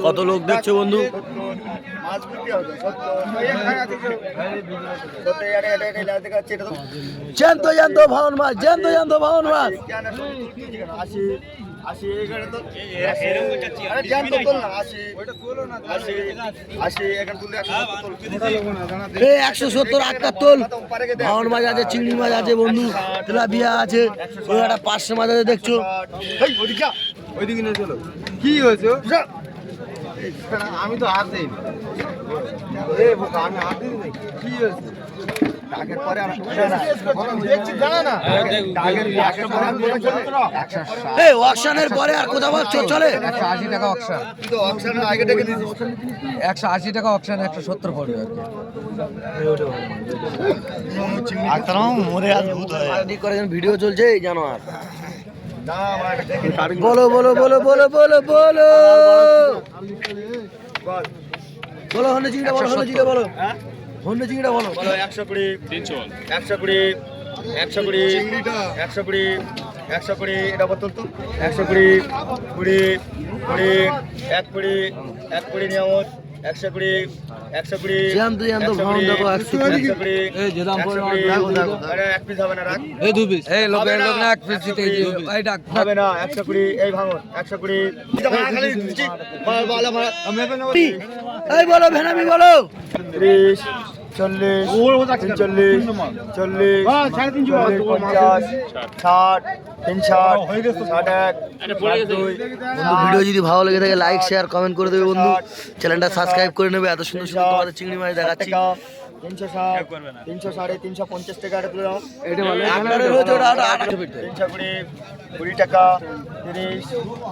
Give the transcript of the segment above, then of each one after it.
কত লোক দেখছে বন্ধু? জ্যান্ত জ্যান্ত ভাবন মাছ জ্যান্ত জ্যান্ত ভাবন মাছ আশি এখানে তো একশো সত্তর। আটটা তোল। ভাওন মাছ আছে চিংড়ি মাছ আছে বন্ধু। তেলাপিয়া আছে। ওই একটা পাঁচশো মাছ আছে দেখছ। ওইদিকে নিয়ে চলো। কি হয়েছে? আমি তো হাত দিই আমি হাত দিই কি হয়েছে? ডাকের পরে? এই অকশনের পরে আর কোথাও চলে? একশো আশি টাকা অকশন। তুই আগে ডেকে একশো আশি টাকা অকশন একশো সত্তর পড়বে আর কি। ভিডিও চলছে এই জানো আর। না বলো বলো বলো বলো বলো বলো। বল। বলো হন্ডে চিংড়া বলো হন্ডে চিংড়া বলো। হ্যাঁ হন্ডে চিংড়া বলো? বলো একশো কুড়ি তিনশো একশো কুড়ি একশো কুড়ি একশো কুড়ি একশো কুড়ি এটা বোতল তো? একশো কুড়ি কুড়ি কুড়ি এক কুড়ি এক কুড়ি নিয়ামত একশো কুড়ি একশো কুড়ি একশো কুড়ি, একশো কুড়ি। একশো কুড়ি এই যে দাম একশো পড়ে কুড়ি, দেখো, দেখো। আরে এক পিস হবে না রাখ এই দু পিস এই লোক লোক না, না এক পিস একশো এই ডাক হবে না একশো কুড়ি এই ভাঙন একশো কুড়ি এই বলো ভেনামি বলো ত্রিশ চল্লিশ চল্লিশ চল্লিশ চল্লিশ, পঞ্চাশ ষাট বন্ধু ভিডিও যদি ভালো লেগে থাকে লাইক শেয়ার কমেন্ট করে দেবে বন্ধু। চ্যানেলটা সাবস্ক্রাইব করে নেবে। এত সুন্দর সুন্দর তোমাদের চিংড়ি মাছ দেখাচ্ছি। তিনশো ষাট তিনশো সাড়ে তিনশো পঞ্চাশ টাকা। তিনশো কুড়ি কুড়ি টাকা তিরিশ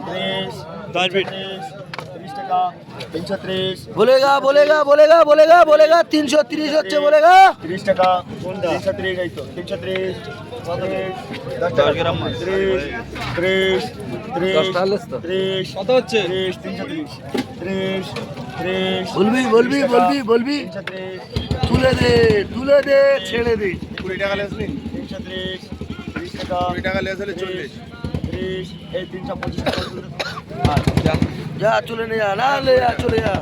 ত্রিশ টাকা তিনশো ত্রিশ। বলেগা বলেগা বলেগা বলেগা বলেগা তিনশো তিরিশ হচ্ছে বলেগা। তিরিশ টাকা তিনশো ত্রিশ এই তো তিনশো ত্রিশ ত্রিশ ত্রিশ ত্রিশ ত্রিশ তো? ত্রিশ কত হচ্ছে? ত্রিশ তিনশো ত্রিশ ত্রিশ ত্রিশ বলবি বলবি বলবি বলবি। তিনশো ত্রিশ। তুলে দে তুলে দে ছেড়ে দে। কুড়ি টাকা লেসলি তিনশো ত্রিশ ত্রিশ টাকা কুড়ি টাকা লেসলে চল্লিশ। ত্রিশ এই তিনশো পঁচিশ টাকা। যা চলে নে যা না লে যা চলে যা।